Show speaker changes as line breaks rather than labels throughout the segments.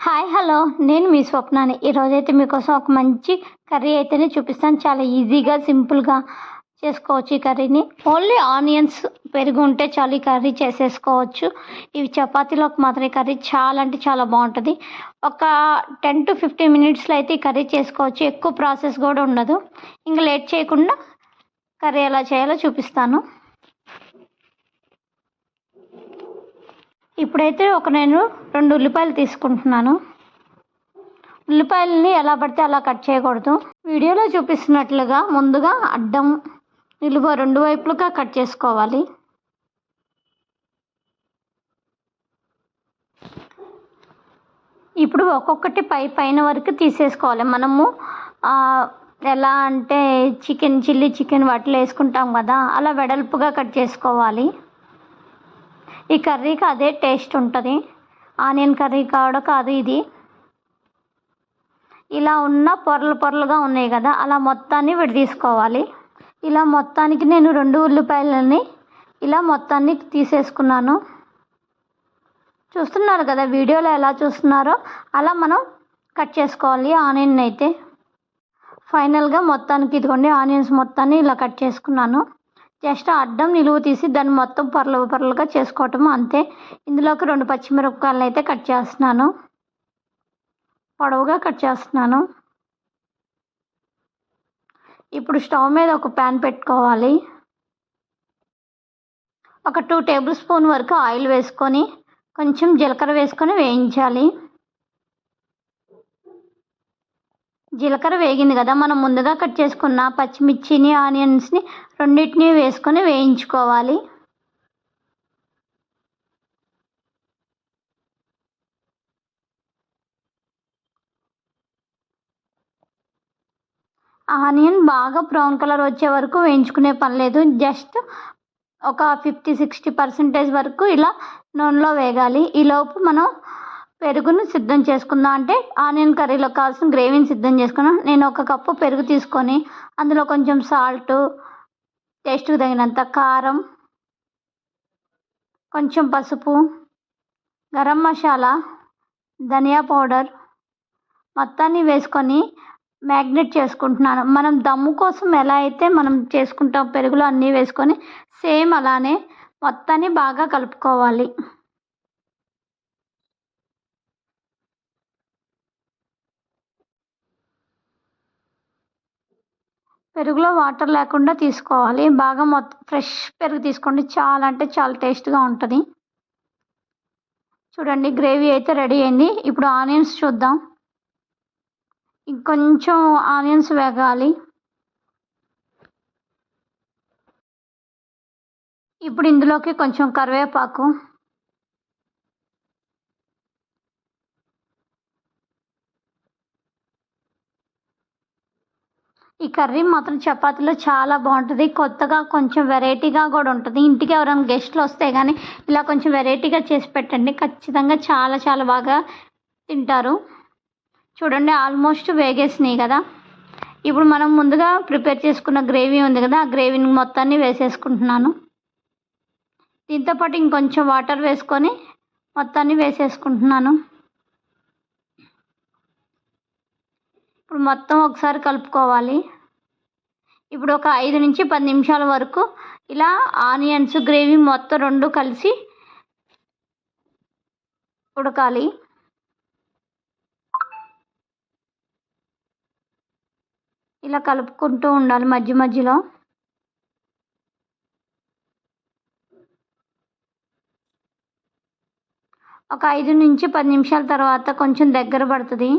Hi hello. నేను మీ స్వప్నాని. ఈరోజైతే మీకోసం ఒక మంచి కర్రీ అయితేనే చూపిస్తాను. చాలా ఈజీగా సింపుల్గా చేసుకోవచ్చు ఈ కర్రీని. ఓన్లీ ఆనియన్స్ పెరుగు ఉంటే చాలు ఈ కర్రీ చేసేసుకోవచ్చు. ఇవి చపాతీలోకి మాత్రం ఈ కర్రీ. చాలా అంటే చాలా బాగుంటుంది. ఒక టెన్ టు ఫిఫ్టీన్ మినిట్స్లో అయితే ఈ కర్రీ చేసుకోవచ్చు. ఎక్కువ ప్రాసెస్ కూడా ఉండదు. ఇంకా లేట్ చేయకుండా కర్రీ ఎలా చేయాలో చూపిస్తాను. ఇప్పుడైతే ఒక నేను రెండు ఉల్లిపాయలు తీసుకుంటున్నాను. ఉల్లిపాయలని ఎలా పడితే అలా కట్ చేయకూడదు. వీడియోలో చూపిస్తున్నట్లుగా ముందుగా అడ్డం నిలువ రెండు వైపులుగా కట్ చేసుకోవాలి. ఇప్పుడు ఒక్కొక్కటి పై పైన వరకు తీసేసుకోవాలి. మనము ఎలా అంటే చికెన్ చిల్లీ చికెన్ వాటిలో వేసుకుంటాం కదా అలా వెడల్పుగా కట్ చేసుకోవాలి. ఈ కర్రీకి అదే టేస్ట్ ఉంటుంది. ఆనియన్ కర్రీ కావడం కాదు ఇది. ఇలా ఉన్న పొరలు పొరలుగా ఉన్నాయి కదా అలా మొత్తాన్ని విడదీసుకోవాలి ఇలా మొత్తానికి నేను రెండు ఉల్లిపాయలని ఇలా మొత్తాన్ని తీసేసుకున్నాను. చూస్తున్నారు కదా వీడియోలో ఎలా చూస్తున్నారో అలా మనం కట్ చేసుకోవాలి ఆనియన్ అయితే. ఫైనల్గా మొత్తానికి ఇదిగోండి ఆనియన్స్ మొత్తాన్ని ఇలా కట్ చేసుకున్నాను. జస్ట్ అడ్డం నిలువు తీసి దాన్ని మొత్తం పొరలు పొరలుగా చేసుకోవటం అంతే. ఇందులోకి రెండు పచ్చిమిరపకాయలు అయితే కట్ చేస్తున్నాను. పొడవుగా కట్ చేస్తున్నాను. ఇప్పుడు స్టవ్ మీద ఒక ప్యాన్ పెట్టుకోవాలి. ఒక టూ టేబుల్ స్పూన్ వరకు ఆయిల్ వేసుకొని కొంచెం జీలకర్ర వేసుకొని వేయించాలి. జీలకర్ర వేగింది కదా మనం ముందుగా కట్ చేసుకున్న పచ్చిమిర్చిని ఆనియన్స్ని రెండింటిని వేసుకొని వేయించుకోవాలి. ఆనియన్ బాగా బ్రౌన్ కలర్ వచ్చే వరకు వేయించుకునే పని లేదు. జస్ట్ ఒక ఫిఫ్టీ సిక్స్టీ పర్సెంటేజ్ వరకు ఇలా నూనెలో వేగాలి. ఈలోపు మనం పెరుగును సిద్ధం చేసుకుందాం అంటే ఆనియన్ కర్రీలో కావాల్సిన గ్రేవీని సిద్ధం చేసుకున్నాం. నేను ఒక కప్పు పెరుగు తీసుకొని అందులో కొంచెం సాల్ట్ టేస్ట్కి తగినంత కారం కొంచెం పసుపు గరం మసాలా ధనియా పౌడర్ మొత్తాన్ని వేసుకొని మ్యాగ్నెట్ చేసుకుంటున్నాను. మనం దమ్ము కోసం ఎలా అయితే మనం చేసుకుంటాం పెరుగులో అన్నీ వేసుకొని సేమ్ అలానే మొత్తాన్ని బాగా కలుపుకోవాలి. పెరుగులో వాటర్ లేకుండా తీసుకోవాలి. బాగా మొత్తం ఫ్రెష్ పెరుగు తీసుకోండి. చాలా అంటే చాలా టేస్ట్గా ఉంటుంది. చూడండి గ్రేవీ అయితే రెడీ అయింది. ఇప్పుడు ఆనియన్స్ చూద్దాం. ఇంకొంచెం ఆనియన్స్ వేగాలి. ఇప్పుడు ఇందులోకి కొంచెం కరివేపాకు. ఈ కర్రీ మాత్రం చపాతీలో చాలా బాగుంటుంది. కొత్తగా కొంచెం వెరైటీగా కూడా ఉంటుంది. ఇంటికి ఎవరైనా గెస్ట్లు వస్తే కానీ ఇలా కొంచెం వెరైటీగా చేసి పెట్టండి. ఖచ్చితంగా చాలా చాలా బాగా తింటారు. చూడండి ఆల్మోస్ట్ వేగేసినాయి కదా. ఇప్పుడు మనం ముందుగా ప్రిపేర్ చేసుకున్న గ్రేవీ ఉంది కదా ఆ గ్రేవీని మొత్తాన్ని వేసేసుకుంటున్నాను. దీంతోపాటు ఇంకొంచెం వాటర్ వేసుకొని మొత్తాన్ని వేసేసుకుంటున్నాను. ఇప్పుడు మొత్తం ఒకసారి కలుపుకోవాలి. ఇప్పుడు ఒక ఐదు నుంచి పది నిమిషాల వరకు ఇలా ఆనియన్స్ గ్రేవీ మొత్తం రెండు కలిసి ఉడకాలి. ఇలా కలుపుకుంటూ ఉండాలి మధ్య మధ్యలో. ఒక ఐదు నుంచి పది నిమిషాల తర్వాత కొంచెం దగ్గర పడుతుంది.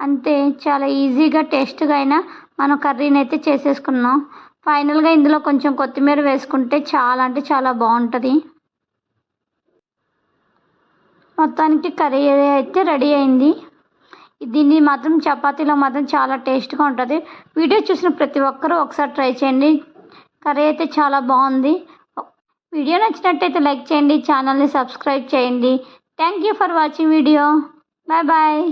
అంతే చాలా ఈజీగా టేస్ట్గా అయినా మనం కర్రీని అయితే చేసేసుకున్నాం. ఫైనల్గా ఇందులో కొంచెం కొత్తిమీర వేసుకుంటే చాలా అంటే చాలా బాగుంటుంది. మొత్తానికి కర్రీ అయితే రెడీ అయింది. దీన్ని మాత్రం చపాతీలో మాత్రం చాలా టేస్ట్గా ఉంటుంది. వీడియో చూసిన ప్రతి ఒక్కరూ ఒకసారి ట్రై చేయండి. కర్రీ అయితే చాలా బాగుంది. వీడియో నచ్చినట్టయితే లైక్ చేయండి ఛానల్ని సబ్స్క్రైబ్ చేయండి. Thank you for watching video. Bye bye.